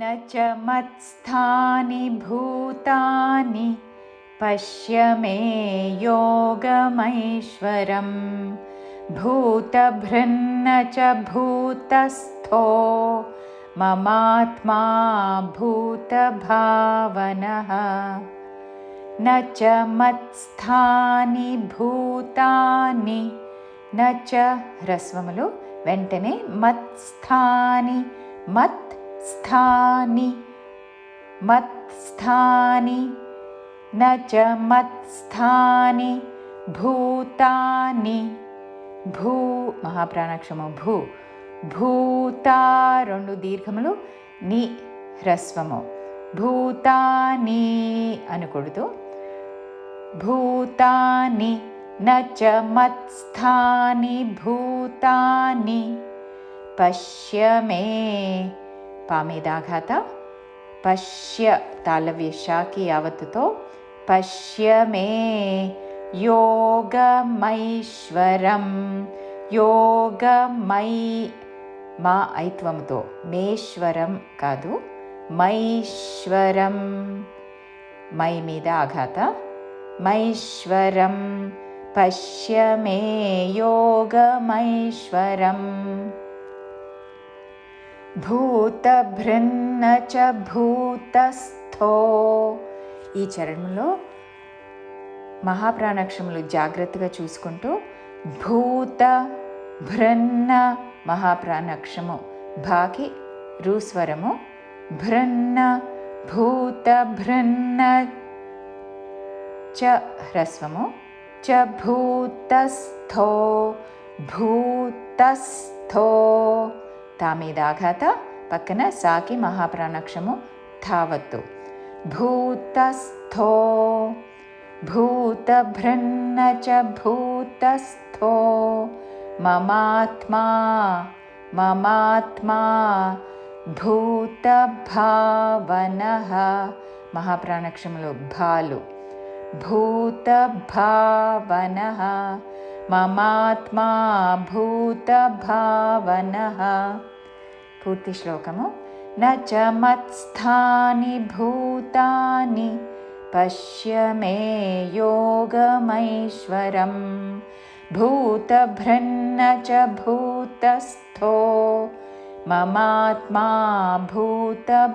न च मत्स्थानि भूतानि पश्य मे योगमैश्वरम् भूतभृन्न च भूतस्थो ममात्मा भूतभावनः। न च मत्स्थानि भूतानि न च ह्रस्वमुलु वेण्टने मत्स्थानि मत् स्थानि मत्स्थानि न च मत्स्थानि भूतानि। भू महाप्राणक्षमो भू। भूता रेण्डु दीर्घमुलु नि ह्रस्वमु भूतानि अनुकुडुतु भूतानि न च मत्स्थानि भूतानि पश्य मे पामेदाघात पश्य तालव्यशाकि यावत्तुतो पश्य मे योगमैश्वरं योगमयि मा ऐत्वमुतो। मेश्वरं कादु। मैश्वरं मै मीद आघात। मैश्वरं पश्य मे योगमैश्वरम् భూతభృన్న చ భూతస్థో ఈ చరణంలో మహాప్రాణాక్షములు జాగ్రత్తగా చూసుకుంటూ భూత భృన్న మహాప్రాణాక్షము భాకి రూస్వరము భృన్న భూత భృన్న చ హ్రస్వము చ భూతస్థో భూతస్థో तामीदाघात पक्कन साकि महाप्राणक्षमु धावतु। भूतस्थो च भूतस्थो ममात्मा ममात्मा भूतभावनः महाप्राणक्षमुलु भालु। भूतभावनः ममात्मा भूतभावनः पूर्तिश्लोकमु। न च मत्स्थानि भूतानि पश्य मे योगमैश्वरम्। भूतभृन्न च भूतस्थो ममात्मा भूतभावनः